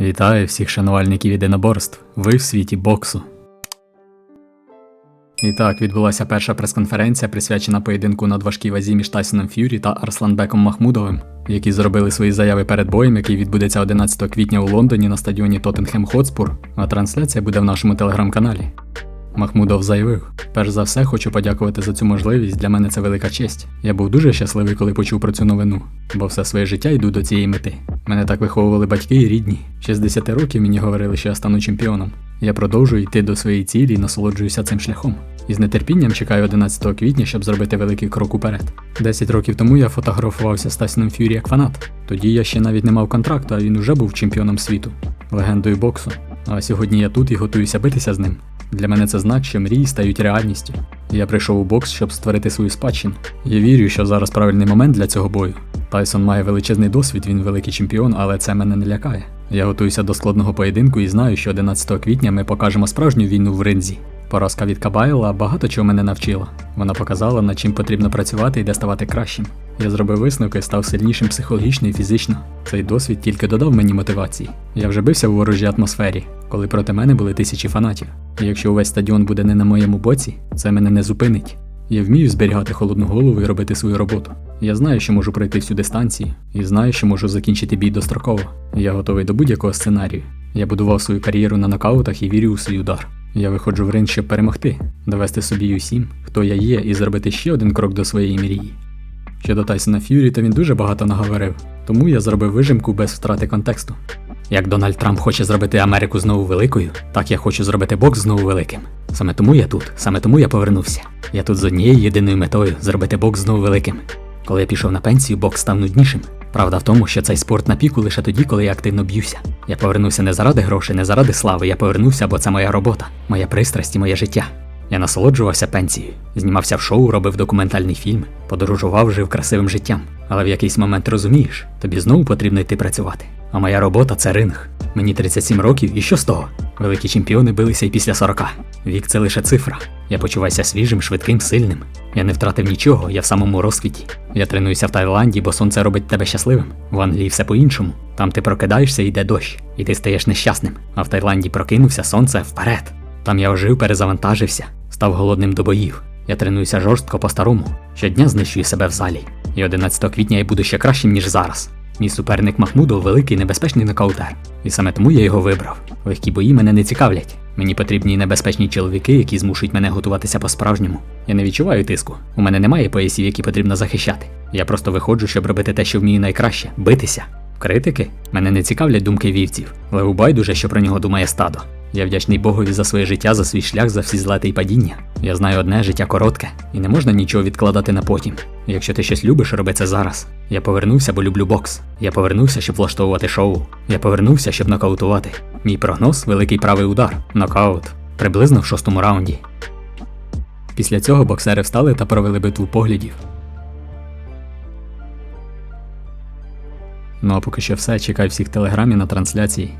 Вітаю всіх шанувальників єдиноборств. Ви в світі боксу. І так, відбулася перша прес-конференція, присвячена поєдинку на важкій вазі між Тайсоном Ф'юрі та Арсланбеком Махмудовим, які зробили свої заяви перед боєм, який відбудеться 11 квітня у Лондоні на стадіоні Тоттенхем Хотспур, а трансляція буде в нашому телеграм-каналі. Махмудов заявив: перш за все, хочу подякувати за цю можливість. Для мене це велика честь. Я був дуже щасливий, коли почув про цю новину, бо все своє життя йду до цієї мети. Мене так виховували батьки і рідні. Ще з 10 років мені говорили, що я стану чемпіоном. Я продовжую йти до своєї цілі і насолоджуюся цим шляхом. І з нетерпінням чекаю 11 квітня, щоб зробити великий крок уперед. 10 років тому я фотографувався з Тайсоном Ф'юрі як фанат. Тоді я ще навіть не мав контракту, а він уже був чемпіоном світу, легендою боксу. А сьогодні я тут і готуюся битися з ним. Для мене це знак, що мрії стають реальністю. Я прийшов у бокс, щоб створити свою спадщину. Я вірю, що зараз правильний момент для цього бою. Тайсон має величезний досвід, він великий чемпіон, але це мене не лякає. Я готуюся до складного поєдинку і знаю, що 11 квітня ми покажемо справжню війну в ринзі. Поразка від Кабайла багато чого мене навчила. Вона показала, над чим потрібно працювати і де ставати кращим. Я зробив висновки, став сильнішим психологічно і фізично. Цей досвід тільки додав мені мотивації. Я вже бився у ворожій атмосфері, коли проти мене були тисячі фанатів. І якщо увесь стадіон буде не на моєму боці, це мене не зупинить. Я вмію зберігати холодну голову і робити свою роботу. Я знаю, що можу пройти всю дистанцію, і знаю, що можу закінчити бій достроково. Я готовий до будь-якого сценарію. Я будував свою кар'єру на нокаутах і вірю у свій удар. Я виходжу в ринг, щоб перемогти, довести собі усім, хто я є, і зробити ще один крок до своєї мрії. Щодо Тайсона Ф'юрі, то він дуже багато наговорив, тому я зробив вижимку без втрати контексту. Як Дональд Трамп хоче зробити Америку знову великою, так я хочу зробити бокс знову великим. Саме тому я тут, саме тому я повернувся. Я тут з однією єдиною метою зробити бокс знову великим. Коли я пішов на пенсію, бокс став нуднішим. Правда в тому, що цей спорт на піку лише тоді, коли я активно б'юся. Я повернувся не заради грошей, не заради слави. Я повернувся, бо це моя робота, моя пристрасть і моє життя. Я насолоджувався пенсією, знімався в шоу, робив документальний фільм, подорожував, жив красивим життям. Але в якийсь момент розумієш, тобі знову потрібно йти працювати. А моя робота це ринг. Мені 37 років, і що з того? Великі чемпіони билися і після 40. Вік це лише цифра. Я почуваюся свіжим, швидким, сильним. Я не втратив нічого, я в самому розквіті. Я тренуюся в Таїланді, бо сонце робить тебе щасливим. В Англії все по-іншому. Там ти прокидаєшся, йде дощ, і ти стаєш нещасним. А в Таїланді прокинувся сонце вперед. Там я ожив, перезавантажився, став голодним до боїв. Я тренуюся жорстко по-старому. Щодня знищую себе в залі. І 11 квітня я буду ще кращим, ніж зараз. Мій суперник Махмудов великий небезпечний нокаутер. І саме тому я його вибрав. Легкі бої мене не цікавлять. Мені потрібні небезпечні чоловіки, які змушують мене готуватися по-справжньому. Я не відчуваю тиску. У мене немає поясів, які потрібно захищати. Я просто виходжу, щоб робити те, що вмію найкраще битися. Критики мене не цікавлять думки вівців, але байдуже, що про нього думає стадо. Я вдячний Богові за своє життя, за свій шлях, за всі злети і падіння. Я знаю одне життя коротке, і не можна нічого відкладати на потім. Якщо ти щось любиш, роби це зараз. Я повернувся, бо люблю бокс. Я повернувся, щоб влаштовувати шоу. Я повернувся, щоб нокаутувати. Мій прогноз великий правий удар. Нокаут. Приблизно в шостому раунді. Після цього боксери встали та провели битву поглядів. Ну а поки що все. Чекай всіх в телеграмі на трансляції.